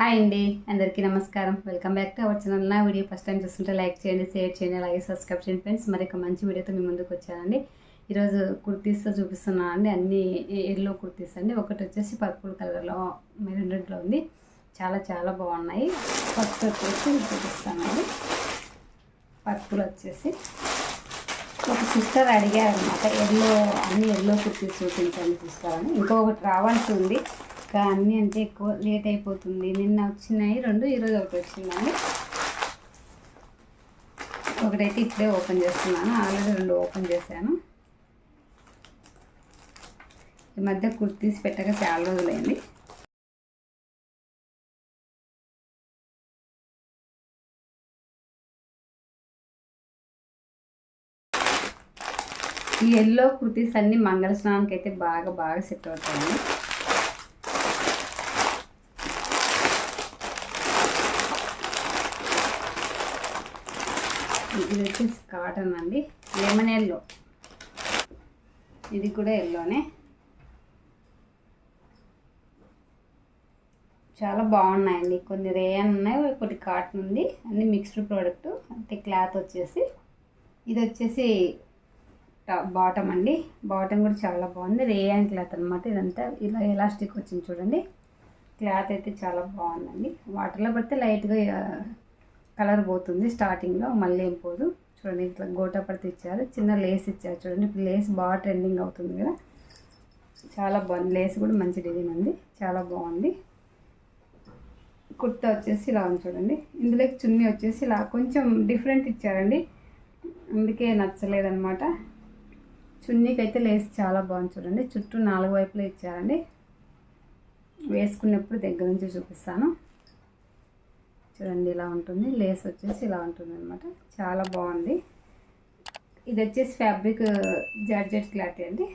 Hi అండి అందరికీ నమస్కారం. Welcome back to our channel నా వీడియో ఫస్ట్ టైం చూస్తుంటే లైక్ చేయండి షేర్ చేయండి అలాగే సబ్స్క్రైబ్ చేయండి ఫ్రెండ్స్ మరి ఒక మంచి వీడియోతో మీ ముందుకు వచ్చానండి. ఈరోజు కుర్తీస్తో చూపిస్తున్నాను అండి అన్ని ఎల్లో కుర్తీస్ అండి. ఒకటి వచ్చేసి పర్పుల్ కలర్లో మెరూన్ ఉంది. చాలా చాలా బాగున్నాయి. ఫస్ట్ వచ్చేసి చూపిస్తానండి పర్పుల్ వచ్చేసి. ఒక సిస్టర్ అడిగారు అనమాట ఎల్లో అన్ని ఎల్లో కుర్తీస్ చూపించండి సిస్టర్ అని. ఇంకొకటి రావాల్సి ఉంది. కానీ అన్నీ అంటే ఎక్కువ లేట్ అయిపోతుంది. నిన్న వచ్చినాయి రెండు ఈరోజు ఒకటి వచ్చిందండి ఒకటైతే ఇప్పుడే ఓపెన్ చేస్తున్నాను. ఆల్రెడీ రెండు ఓపెన్ చేశాను. ఈ మధ్య కుర్తీస్ పెట్టక చాలా రోజులైంది. ఈ ఎల్లో కుర్తీస్ అన్నీ మంగళ స్నానానికి అయితే బాగా బాగా సెట్ అవుతాయి. ఇది వచ్చేసి కాటన్ అండి. Lemon yellow. ఇది కూడా ఎల్లోనే. చాలా బాగున్నాయండి. కొన్ని రేయన్ ఉన్నాయి ఒకటి కాటన్ ఉంది. అన్ని మిక్స్డ్ ప్రోడక్ట్. అంటే క్లాత్ వచ్చేసి. ఇది వచ్చేసి బాటమ్ అండి. బాటమ్ కూడా చాలా బాగుంది. రేయాన్ క్లాత్ అనమాట ఇదంతా. ఇలా ఎలాస్టిక్ వచ్చింది చూడండి. క్లాత్ అయితే చాలా బాగుందండి. వాటర్లో పడితే లైట్గా కలర్ పోతుంది స్టార్టింగ్లో మళ్ళీ ఏం పోదు. చూడండి ఇట్లా గోటా పడితే ఇచ్చారు చిన్న లేస్ ఇచ్చారు చూడండి. ఇప్పుడు లేస్ బాగా ట్రెండింగ్ అవుతుంది కదా. చాలా బాగుంది. లేస్ కూడా మంచి డిజైన్ ఉంది. చాలా బాగుంది. కుర్తా వచ్చేసి ఇలా ఉంది చూడండి. ఇందులోకి చున్నీ వచ్చేసి ఇలా కొంచెం డిఫరెంట్ ఇచ్చారండి. అందుకే నచ్చలేదన్నమాట. చున్నీకి అయితే లేస్ చాలా బాగుంది చూడండి. చుట్టూ నాలుగు వైపులా ఇచ్చారండి. వేసుకున్నప్పుడు దగ్గర నుంచి చూపిస్తాను. చూడండి ఇలా ఉంటుంది. లేస్ వచ్చేసి ఇలా ఉంటుంది అనమాట చాలా బాగుంది. ఇది వచ్చేసి ఫ్యాబ్రిక్ జార్జెట్ క్లాత్ అండి.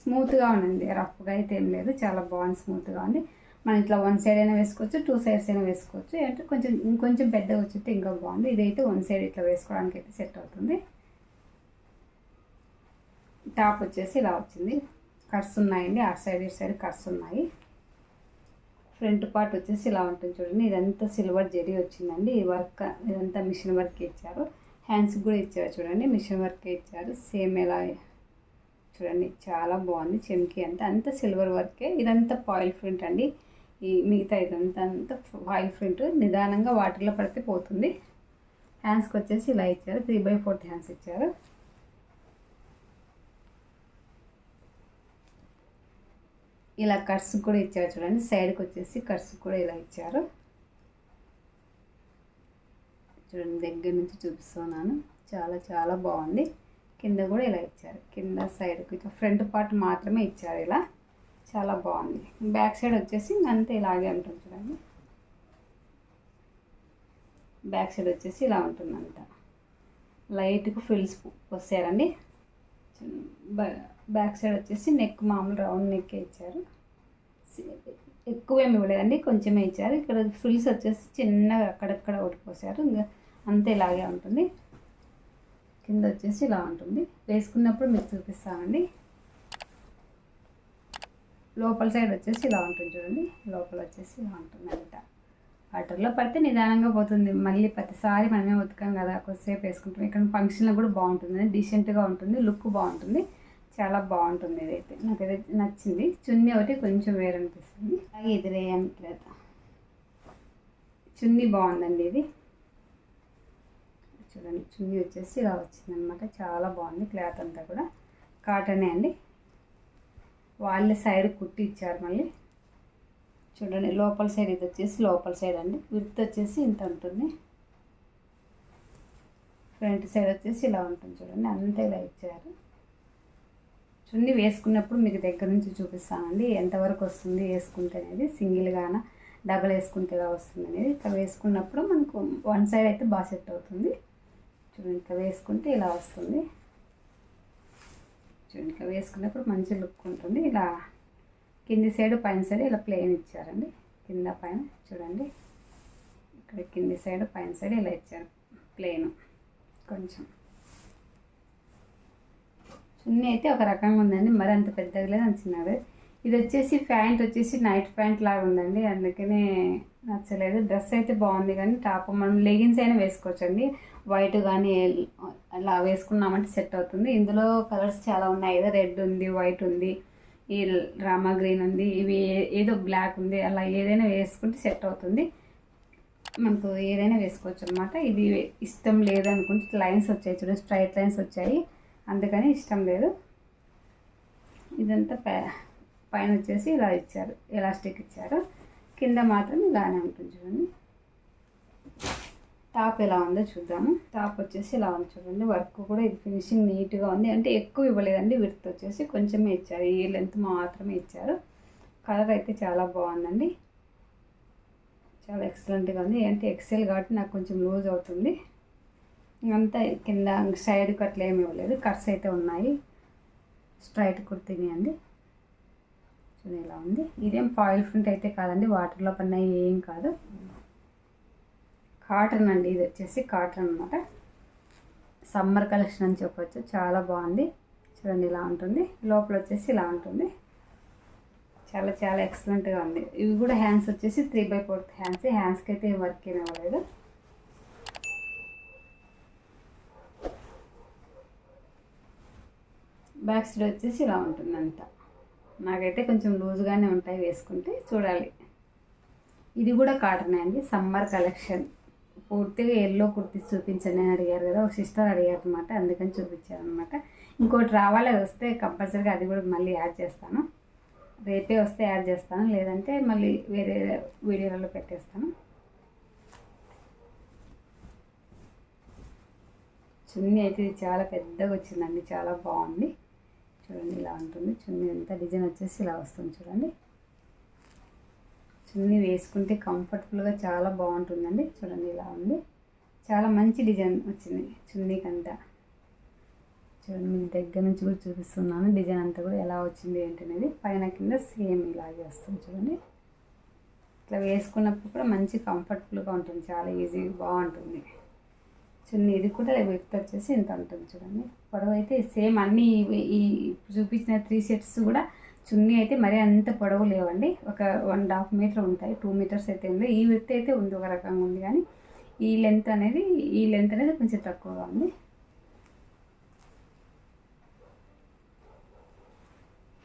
స్మూత్గా ఉంది రఫ్గా అయితే ఏం లేదు. చాలా బాగుంది స్మూత్గా ఉంది. మనం ఇట్లా వన్ సైడ్ అయినా వేసుకోవచ్చు టూ సైడ్స్ అయినా వేసుకోవచ్చు. అంటే కొంచెం ఇంకొంచెం పెద్దగా వచ్చితే ఇంకా బాగుంది. ఇదైతే వన్ సైడ్ ఇట్లా వేసుకోవడానికి అయితే సెట్ అవుతుంది. టాప్ వచ్చేసి ఇలా వచ్చింది. కట్స్ ఉన్నాయండి. ఆ సైడ్ ఇటు సైడ్ కట్స్ ఉన్నాయి. ఫ్రంట్ పార్ట్ వచ్చేసి ఇలా ఉంటుంది చూడండి. ఇదంతా సిల్వర్ జరీ వచ్చిందండి. ఈ వర్క్ ఇదంతా మిషన్ వర్క్ ఇచ్చారు. హ్యాండ్స్ కూడా ఇచ్చారు చూడండి. మిషన్ వర్క్ ఇచ్చారు. సేమ్ ఎలా చూడండి. చాలా బాగుంది. చెమ్కి అంతా అంతా సిల్వర్ వర్కే. ఇదంతా పాయిల్ ప్రింట్ అండి. ఈ మిగతా ఇదంతా అంతా ఆయిల్ ప్రింట్ నిదానంగా వాటర్లో పడితే పోతుంది. హ్యాండ్స్కి వచ్చేసి ఇలా ఇచ్చారు. త్రీ బై ఫోర్త్ హ్యాండ్స్ ఇచ్చారు. ఇలా కట్స్ కూడా ఇచ్చారు చూడండి. సైడ్కి వచ్చేసి కట్స్ కూడా ఇలా ఇచ్చారు. చూడండి దగ్గర నుంచి చూపిస్తున్నాను. చాలా చాలా బాగుంది. కింద కూడా ఇలా ఇచ్చారు. కింద సైడ్కి ఫ్రంట్ పార్ట్ మాత్రమే ఇచ్చారు ఇలా. చాలా బాగుంది. బ్యాక్ సైడ్ వచ్చేసి అంతే ఇలాగే ఉంటుంది చూడండి. బ్యాక్ సైడ్ వచ్చేసి ఇలా ఉంటుంది లైట్కు ఫిల్స్ వస్తారండి బ్యాక్ సైడ్ వచ్చేసి నెక్ మామూలు రౌండ్ నెక్ ఇచ్చారు. ఎక్కువ ఏమి ఇవ్వలేదండి కొంచెమే ఇచ్చారు. ఇక్కడ ఫుల్స్ వచ్చేసి చిన్నగా అక్కడక్కడ ఓడిపోసారు ఇంకా అంతే ఇలాగే ఉంటుంది. కింద వచ్చేసి ఇలా ఉంటుంది. వేసుకున్నప్పుడు మీకు చూపిస్తానండి. లోపల సైడ్ వచ్చేసి ఇలా ఉంటుంది చూడండి. లోపల వచ్చేసి ఇలా ఉంటుంది అంట వాటర్లో పడితే నిదానంగా పోతుంది. మళ్ళీ ప్రతిసారి మనమే ఉతకాం కదా కొద్దిసేపు వేసుకుంటాం. ఇక్కడ ఫంక్షన్లో కూడా బాగుంటుంది డీసెంట్గా ఉంటుంది. లుక్ బాగుంటుంది. చాలా బాగుంటుంది ఇదైతే. నాకు అయితే నచ్చింది. చున్నీ ఒకటి కొంచెం వేరు అనిపిస్తుంది. అలాగే ఇది రేయన్ క్లాత్ చున్నీ బాగుందండి ఇది. చూడండి చున్నీ వచ్చేసి ఇలా వచ్చింది అనమాట చాలా బాగుంది క్లాత్ అంతా కూడా. కాటనే అండి. వాళ్ళే సైడ్ కుట్టి ఇచ్చారు మళ్ళీ. చూడండి లోపల సైడ్ ఇది వచ్చేసి లోపల సైడ్ అండి. విత్ వచ్చేసి ఇంత ఉంటుంది. ఫ్రంట్ సైడ్ వచ్చేసి ఇలా ఉంటుంది చూడండి అంతే ఇలా ఇచ్చారు. చున్నీ వేసుకున్నప్పుడు మీకు దగ్గర నుంచి చూపిస్తానండి. ఎంతవరకు వస్తుంది వేసుకుంటే అనేది సింగిల్గాన డబల్ వేసుకుంటే వస్తుంది అనేది. ఇట్లా వేసుకున్నప్పుడు మనకు వన్ సైడ్ అయితే బాగా సెట్ అవుతుంది. చూడండి ఇట్లా వేసుకుంటే ఇలా వస్తుంది. చూడండి ఇట్లా వేసుకున్నప్పుడు మంచి లుక్ ఉంటుంది. ఇలా కింది సైడ్ పైన సైడ్ ఇలా ప్లేన్ ఇచ్చారండి. కింద పైన చూడండి. ఇక్కడ కింది సైడ్ పైన సైడ్ ఇలా ఇచ్చారు ప్లెయిన్ కొంచెం చున్నీ అయితే ఒక రకంగా ఉందండి. మరి అంత పెద్దగా లేదు అంటున్నారు. చిన్నది ఇది వచ్చేసి ప్యాంట్ వచ్చేసి నైట్ ప్యాంట్ లాగా ఉందండి. అందుకనే నచ్చలేదు. డ్రెస్ అయితే బాగుంది కానీ టాప్ మనం లెగిన్స్ అయినా వేసుకోవచ్చండి. వైట్ కానీ అలా వేసుకున్నామంటే సెట్ అవుతుంది. ఇందులో కలర్స్ చాలా ఉన్నాయి. ఏదో రెడ్ ఉంది వైట్ ఉంది ఈ రామా గ్రీన్ ఉంది ఇవి ఏ- ఏదో బ్లాక్ ఉంది. అలా ఏదైనా వేసుకుంటే సెట్ అవుతుంది. మనకు ఏదైనా వేసుకోవచ్చు అనమాట ఇది ఇష్టం లేదు అనుకుంటే లైన్స్ వచ్చాయి చూడండి స్ట్రైట్ లైన్స్ వచ్చాయి. అందుకని ఇష్టం లేదు. ఇదంతా పై పైన వచ్చేసి ఇలా ఇచ్చారు ఎలాస్టిక్ ఇచ్చారు. కింద మాత్రం ఇలానే ఉంటుంది చూడండి. టాప్ ఎలా ఉందో చూద్దాము. టాప్ వచ్చేసి ఇలా ఉంది చూడండి. వర్క్ కూడా ఇది ఫినిషింగ్ నీట్గా ఉంది. అంటే ఎక్కువ ఇవ్వలేదండి విడత్ వచ్చేసి కొంచెమే ఇచ్చారు. ఈ లెంత్ మాత్రమే ఇచ్చారు. కలర్ అయితే చాలా బాగుందండి. చాలా ఎక్సలెంట్గా ఉంది. అంటే ఎక్సెల్ కాబట్టి నాకు కొంచెం లూజ్ అవుతుంది. అంతా కింద సైడ్కి అట్లా ఏమి ఇవ్వలేదు. కట్స్ అయితే ఉన్నాయి. స్ట్రైట్ కుర్తీని అండి చూడండి ఇలా ఉంది. ఇదేం ఫాయిల్ ప్రింట్ అయితే కాదండి. వాటర్లో పడిన ఏం కాదు. కాటన్ అండి. ఇది వచ్చేసి కాటన్ అనమాట సమ్మర్ కలెక్షన్ అని చెప్పొచ్చు. చాలా బాగుంది. చూడండి ఇలా ఉంటుంది. లోపల వచ్చేసి ఇలా ఉంటుంది. చాలా చాలా ఎక్సలెంట్గా ఉంది. ఇవి కూడా హ్యాండ్స్ వచ్చేసి త్రీ బై ఫోర్త్ హ్యాండ్స్ హ్యాండ్స్కి అయితే వర్క్ ఏమి ఇవ్వలేదు బ్యాక్ సైడ్ వచ్చేసి ఇలా ఉంటుంది అంతా నాకైతే కొంచెం లూజ్గానే ఉంటాయి వేసుకుంటే చూడాలి. ఇది కూడా కాటన్ అండి సమ్మర్ కలెక్షన్. పూర్తిగా ఎల్లో కుర్తీస్ చూపించండి అని అడిగారు కదా ఒక సిస్టర్ అడిగారు అనమాట అందుకని చూపించాను అనమాట ఇంకోటి రావాలి అది వస్తే కంపల్సరీగా అది కూడా మళ్ళీ యాడ్ చేస్తాను. రేపే వస్తే యాడ్ చేస్తాను లేదంటే మళ్ళీ వేరే వీడియోలలో పెట్టేస్తాను. చున్నీ అయితే ఇది చాలా పెద్దగా వచ్చిందండి చాలా బాగుంది. చూడండి ఇలా ఉంటుంది. చున్నీ అంతా డిజైన్ వచ్చేసి ఇలా వస్తుంది చూడండి. చున్నీ వేసుకుంటే కంఫర్టబుల్గా చాలా బాగుంటుందండి. చూడండి ఇలా ఉంది. చాలా మంచి డిజైన్ వచ్చింది చున్నీకంతా. చూడండి మీకు దగ్గర నుంచి కూడా చూపిస్తున్నాను. డిజైన్ అంతా కూడా ఎలా వచ్చింది ఏంటి అనేది పైన కింద సేమ్ ఇలాగే వస్తుంది చూడండి. ఇట్లా వేసుకున్నప్పుడు కూడా మంచి కంఫర్టబుల్గా ఉంటుంది. చాలా ఈజీగా బాగుంటుంది. చున్నీ ఇది కూడా విత్ వచ్చేసి ఇంత ఉంటుంది చూడండి. పొడవు అయితే సేమ్ అన్ని ఈ చూపించిన త్రీ సెట్స్ కూడా చున్నీ అయితే మరీ అంత పొడవు లేవండి. ఒక వన్ హాఫ్ మీటర్ ఉంటాయి. టూ మీటర్స్ అయితే ఉంది. ఈ విత్ అయితే ఉంది ఒక రకంగా ఉంది కానీ ఈ లెంత్ అనేది ఈ లెంత్ అనేది కొంచెం తక్కువగా ఉంది.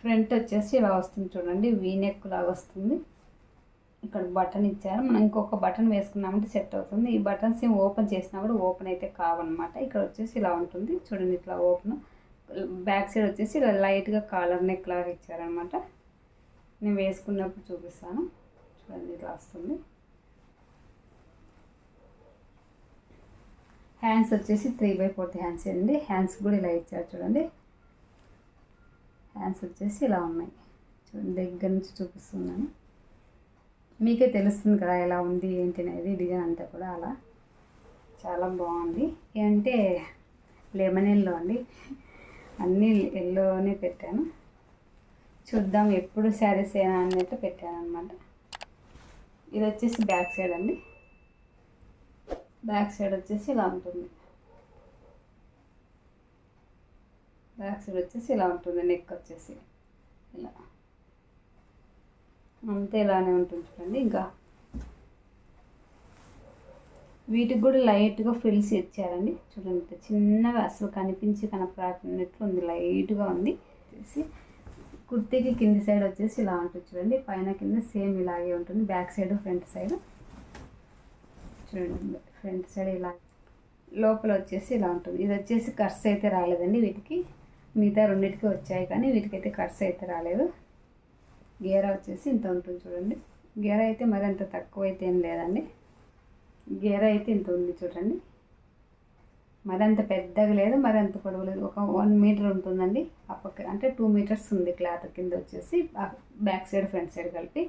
ఫ్రంట్ వచ్చేసి ఇలా వస్తుంది చూడండి. వీ నెక్ లాగా వస్తుంది. ఇక్కడ బటన్ ఇచ్చారు. మనం ఇంకొక బటన్ వేసుకున్నామంటే సెట్ అవుతుంది. ఈ బటన్స్ ఏం ఓపెన్ చేసినా కూడా ఓపెన్ అయితే కావన్నమాట. ఇక్కడ వచ్చేసి ఇలా ఉంటుంది. చూడండి ఇట్లా ఓపెన్. బ్యాక్ సైడ్ వచ్చేసి ఇలా లైట్గా కాలర్ నెక్ లాగా ఇచ్చారనమాట నేను వేసుకున్నప్పుడు చూపిస్తాను. చూడండి ఇట్లా వస్తుంది. హ్యాండ్స్ వచ్చేసి త్రీ బై ఫోర్త్ హ్యాండ్స్ అండి. హ్యాండ్స్ కూడా ఇలా ఇచ్చారు చూడండి. హ్యాండ్స్ వచ్చేసి ఇలా ఉన్నాయి. చూడండి దగ్గర నుంచి చూపిస్తున్నాను. మీకే తెలుస్తుంది కదా ఎలా ఉంది ఏంటి అనేది డిజైన్ అంతా కూడా అలా. చాలా బాగుంది. అంటే లెమన్ ఎల్లో అండి. అన్నీ ఎల్లోనే పెట్టాను. చూద్దాం ఎప్పుడు శారీస్ అయినా అన్నట్టు పెట్టాను అనమాట ఇది వచ్చేసి బ్యాక్ సైడ్ అండి. బ్యాక్ సైడ్ వచ్చేసి ఇలా ఉంటుంది. బ్యాక్ సైడ్ వచ్చేసి ఇలా ఉంటుంది నెక్ వచ్చేసి. ఇలా. అంతే ఇలానే ఉంటుంది చూడండి. ఇంకా వీటికి కూడా లైట్గా ఫిల్స్ ఇచ్చారండి చూడండి చిన్నగా అసలు కనిపించి కనపడనట్లు ఉంది. లైట్గా ఉంది. వచ్చేసి కుర్తీకి కింది సైడ్ వచ్చేసి ఇలా ఉంటుంది చూడండి. పైన కింద సేమ్ ఇలాగే ఉంటుంది. Back side front side. చూడండి ఫ్రంట్ సైడ్ ఇలా లోపల వచ్చేసి ఇలా ఉంటుంది. ఇది వచ్చేసి కర్స్ అయితే రాలేదండి వీటికి. మిగతా రెండింటికి వచ్చాయి కానీ వీటికైతే కర్స్ అయితే రాలేదు. గేరా వచ్చేసి ఇంత ఉంటుంది చూడండి. గేర అయితే మరి అంత తక్కువ అయితే ఏం లేదండి. గేర అయితే ఇంత ఉంది చూడండి. మరింత పెద్దగా లేదు మరి అంత పొడవు లేదు. ఒక వన్ మీటర్ ఉంటుందండి. ఆ అంటే టూ మీటర్స్ ఉంది క్లాత్ కింద వచ్చేసి. బ్యాక్ సైడ్ ఫ్రంట్ సైడ్ కలిపి.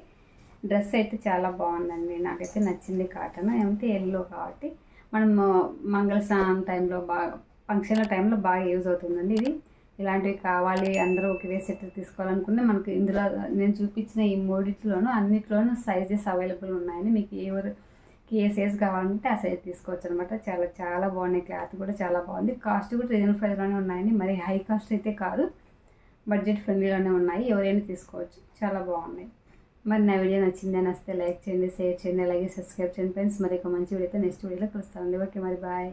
డ్రెస్ అయితే చాలా బాగుందండి. నాకైతే నచ్చింది కాటన్. ఏమంటే ఎల్లో కాబట్టి. మనం మంగళ స్నానం టైంలో బాగా ఫంక్షన్ల టైంలో బాగా యూజ్ అవుతుందండి ఇది. ఇలాంటివి కావాలి అందరూ ఒకే సెట్ తీసుకోవాలనుకుంటే మనకు ఇందులో నేను చూపించిన ఈ మూడిట్లోనూ అన్నిట్లోనూ సైజెస్ అవైలబుల్ ఉన్నాయని మీకు ఎవరికి ఏ సైజ్ కావాలంటే ఆ సైజ్ తీసుకోవచ్చు అనమాట చాలా చాలా బాగున్నాయి. క్లాత్ కూడా చాలా బాగుంది. కాస్ట్ కూడా రీజనబుల్ ప్రైస్లోనే ఉన్నాయండి. మరి హై కాస్ట్ అయితే కాదు. బడ్జెట్ ఫ్రెండ్లీలోనే ఉన్నాయి. ఎవరైనా తీసుకోవచ్చు. చాలా బాగున్నాయి. మరి నా వీడియో నచ్చిందని వస్తే లైక్ చేయండి షేర్ చేయండి అలాగే సబ్స్క్రైబ్ చేయండి ఫ్రెండ్స్ మరి ఒక మంచి వీడియోతో నెక్స్ట్ వీడియోలో కలుస్తామండి. ఓకే మరి బాయ్